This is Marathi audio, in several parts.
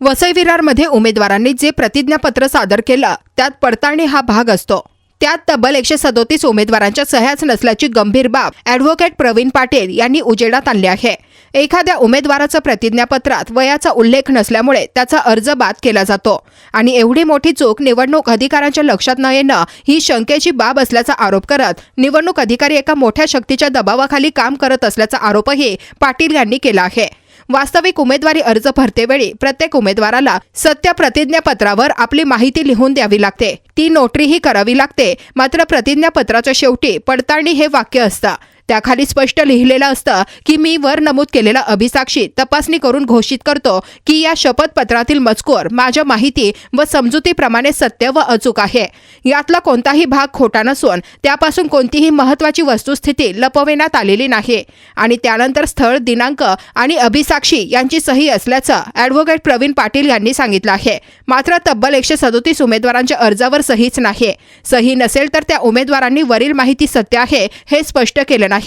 वसई विरारमध्ये उमेदवारांनी जे प्रतिज्ञापत्र सादर केलं त्यात पडताळणी हा भाग असतो. त्यात तब्बल एकशे सदोतीस उमेदवारांच्या सह्याच नसल्याची गंभीर बाब ॲडव्होकेट प्रवीण पाटील यांनी उजेडात आणली आहे. एखाद्या उमेदवाराचं प्रतिज्ञापत्रात वयाचा उल्लेख नसल्यामुळे त्याचा अर्ज बाद केला जातो आणि एवढी मोठी चूक निवडणूक अधिकाऱ्यांच्या लक्षात न येणं ही शंकेची बाब असल्याचा आरोप करत निवडणूक अधिकारी एका मोठ्या शक्तीच्या दबावाखाली काम करत असल्याचा आरोपही पाटील यांनी केला आहे. वास्तविक उमेदवारी अर्ज भरतेवेळी प्रत्येक उमेदवाराला सत्य प्रतिज्ञापत्रावर आपली माहिती लिहून द्यावी लागते. ती नोटरीही करावी लागते. मात्र प्रतिज्ञापत्राच्या शेवटी पडताळणी हे वाक्य असतं. त्याखाली स्पष्ट लिहिलेलं असतं की मी वर नमूद केलेला अभिसाक्षी तपासणी करून घोषित करतो की या शपथपत्रातील मजकूर माझ्या माहिती व समजुतीप्रमाणे सत्य व अचूक आहे. यातला कोणताही भाग खोटा नसून त्यापासून कोणतीही महत्वाची वस्तुस्थिती लपविण्यात आलेली नाही. आणि त्यानंतर स्थळ दिनांक आणि अभिसाक्षी यांची सही असल्याचं ॲडव्होकेट प्रवीण पाटील यांनी सांगितलं आहे. मात्र तब्बल एकशे सदोतीस उमेदवारांच्या अर्जावर सहीच नाही. सही नसेल तर त्या उमेदवारांनी वरील माहिती सत्य आहे हे स्पष्ट केलं नाही.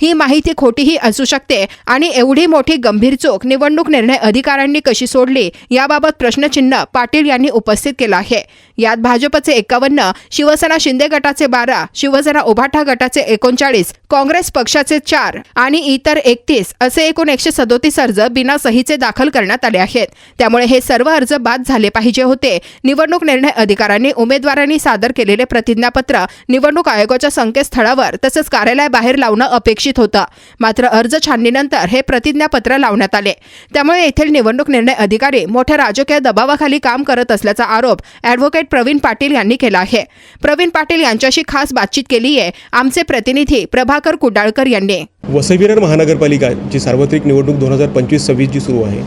ही माहिती खोटीही असू शकते आणि एवढी मोठी गंभीर चूक निवडणूक निर्णय अधिकाऱ्यांनी कशी सोडली याबाबत प्रश्नचिन्ह पाटील यांनी उपस्थित केलं आहे. यात भाजपचे एकावन्न शिवसेना शिंदे गटाचे बारा शिवसेना उभाठा गटाचे एकोणचाळीस काँग्रेस पक्षाचे चार आणि इतर एकतीस असे एकूण एकशे सदोतीस अर्ज बिना सहीचे दाखल करण्यात आले आहेत. त्यामुळे हे सर्व अर्ज बाद झाले पाहिजे होते. निवडणूक निर्णय अधिकाऱ्यांनी उमेदवारांनी सादर केलेले प्रतिज्ञापत्र निवडणूक आयोगाच्या संकेतस्थळावर तसंच कार्यालयाबाहेर लावणं अपेक्षित होतं. मात्र अर्ज छाननीनंतर हे प्रतिज्ञापत्र लावण्यात आले. त्यामुळे येथील निवडणूक निर्णय अधिकारी मोठ्या राजकीय दबावाखाली काम करत असल्याचा आरोप ॲडव्होकेट प्रवीण पाटील यांनी केला आहे. प्रवीण पाटील यांच्याशी खास बातचीत केली आहे. आमचे प्रतिनिधी प्रभाकर कुडाळकर यांनी. वसईविरार महानगरपालिका जी सार्वत्रिक निवडणूक दोन हजार पंचवीस सव्वीस जी सुरू आहे.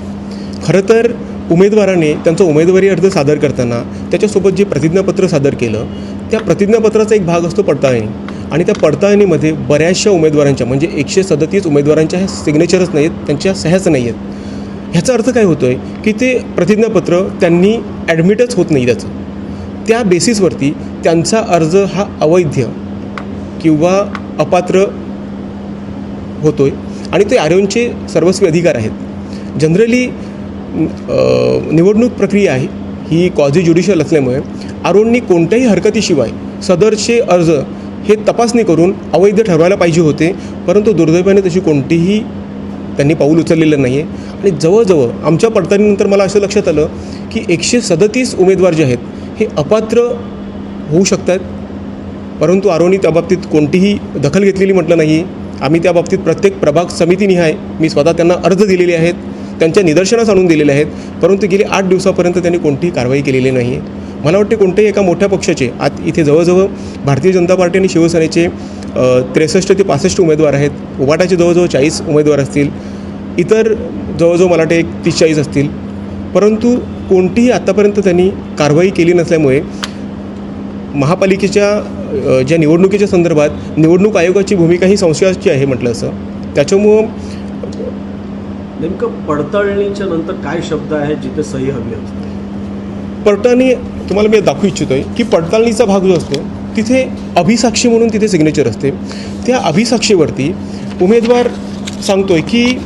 खरं तर उमेदवाराने त्यांचा उमेदवारी अर्ज सादर करताना त्याच्यासोबत जे प्रतिज्ञापत्र सादर केलं त्या प्रतिज्ञापत्राचा एक भाग असतो पडताळणी. आणि त्या पडताळणीमध्ये बऱ्याचशा उमेदवारांच्या म्हणजे एकशे सदतीस उमेदवारांच्या ह्या सिग्नेचरच नाही आहेत त्यांच्या सह्याच नाही आहेत ह्याचा अर्थ काय होतो आहे की ते प्रतिज्ञापत्र त्यांनी ॲडमिटच होत नाही त्याचं. त्या बेसिसवरती त्यांचा अर्ज हा अवैध किंवा अपात्र होतो आहे आणि ते आरोनचे सर्वस्वी अधिकार आहेत. जनरली निवडणूक प्रक्रिया आहे ही कॉझी ज्युडिशियल असल्यामुळे आरोंनी कोणत्याही हरकतीशिवाय सदरचे अर्ज हे तपासणी करून अवैध ठरवायला पाहिजे होते परंतु दुर्दैवाने तशी कोणतीही त्यांनी पाऊल उचललेलं नाही आहे आणि जवळजवळ आमच्या पडताळणीनंतर मला असं लक्षात आलं की एकशे सदतीस उमेदवार जे आहेत हे अपात्र होऊ शकतात. परंतु आरोनी त्याबाबतीत कोणतीही दखल घेतलेली म्हटलं नाही आम्ही त्या बाबतीत प्रत्येक प्रभाग समितीनिहाय मी स्वतः त्यांना अर्ज दिलेले आहेत त्यांच्या निदर्शनास आणून दिलेले आहेत परंतु गेली आठ दिवसापर्यंत त्यांनी कोणतीही कारवाई केलेली नाही आहे मला वाटते कोणत्याही एका मोठ्या पक्षाचे आत इथे जवळजवळ भारतीय जनता पार्टी आणि शिवसेनेचे त्रेसष्ट ते पासष्ट उमेदवार आहेत उबाटाचे जवळजवळ चाळीस उमेदवार असतील इतर जवळजवळ मला वाटते एक तीस चाळीस असतील. परंतु कोणतीही आत्तापर्यंत त्यांनी कारवाई केली नसल्यामुळे महापालिकेच्या ज्या निवडणुकीच्या संदर्भात निवडणूक आयोगाची भूमिका ही संशयाची आहे म्हटलं असं. त्याच्यामुळं नेमकं पडताळणीच्या नंतर काय शब्द आहे जिथे सही हवी असते? पडताळणी तुम्हाला मी दाखवू इच्छितो आहे की पडताळणीचा भाग जो असतो तिथे अभिसाक्षी म्हणून तिथे सिग्नेचर असते. त्या अभिसाक्षीवरती उमेदवार सांगतो आहे की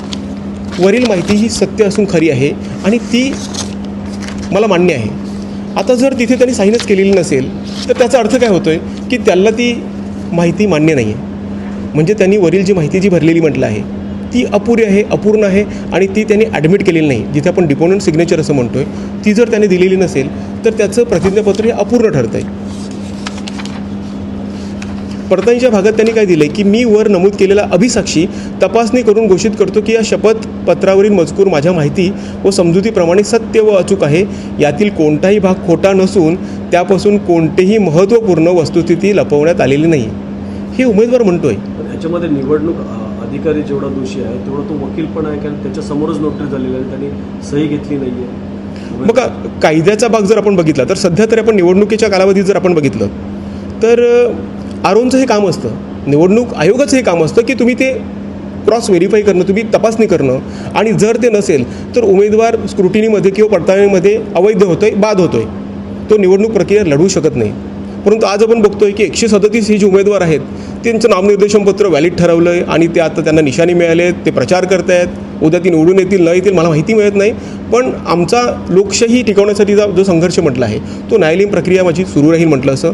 वरील माहिती ही सत्य असून खरी आहे आणि ती मला मान्य आहे. आता जर तिथे त्यांनी साईनच केलेली नसेल तर त्याचा अर्थ काय होतो आहे की त्याला ती माहिती मान्य नाही आहे म्हणजे त्यांनी वरील जी माहिती जी भरलेली म्हटलं आहे ती अपुरी आहे अपूर्ण आहे आणि ती त्यांनी ॲडमिट केलेली नाही. जिथे आपण डिपोनंट सिग्नेचर असं म्हणतो आहे ती जर त्यांनी दिलेली नसेल तर त्याचं प्रतिज्ञापत्र हे अपूर्ण ठरतं आहे पडताळणीच्या भागात त्यांनी काय दिलं की मी वर नमूद केलेला अभिसाक्षी तपासणी करून घोषित करतो की या शपथपत्रावरील मजकूर माझ्या माहिती व समजुतीप्रमाणे सत्य व अचूक आहे. यातील कोणताही भाग खोटा नसून त्यापासून कोणतेही महत्त्वपूर्ण वस्तुस्थिती लपवण्यात आलेली नाही. हे उमेदवार म्हणतोय. पण ह्याच्यामध्ये निवडणूक अधिकारी जेवढा दोषी आहे तेवढा तो वकील पण आहे कारण त्याच्यासमोरच नोटरी झालेली आहे त्यांनी सही घेतली नाही आहे मग कायद्याचा भाग जर आपण बघितला तर सध्या तरी आपण निवडणुकीच्या कालावधीत जर आपण बघितलं तर आरोनचं हे काम असतं. निवडणूक आयोगाचं हे काम असतं की तुम्ही ते क्रॉस व्हेरीफाय करणं तुम्ही तपासणी करणं. आणि जर ते नसेल तर उमेदवार स्क्रुटिनीमध्ये किंवा पडताळणीमध्ये अवैध होतोय बाद होतोय. तो निवडणूक प्रक्रिया लढवू शकत नाही. परंतु आज आपण बघतोय की एकशे सदतीस हे जे उमेदवार आहेत त्यांचं नामनिर्देशन पत्र व्हॅलिड ठरवलं आहे आणि ते आता त्यांना निशाणी मिळाले आहेत ते प्रचार करत आहेत उद्या ती निवडून येतील न येतील मला माहिती मिळत नाही. पण आमचा लोकशाही टिकवण्यासाठीचा जो संघर्ष म्हटला आहे तो न्यायालयीन प्रक्रिया माझी सुरू राहील म्हटलं असं.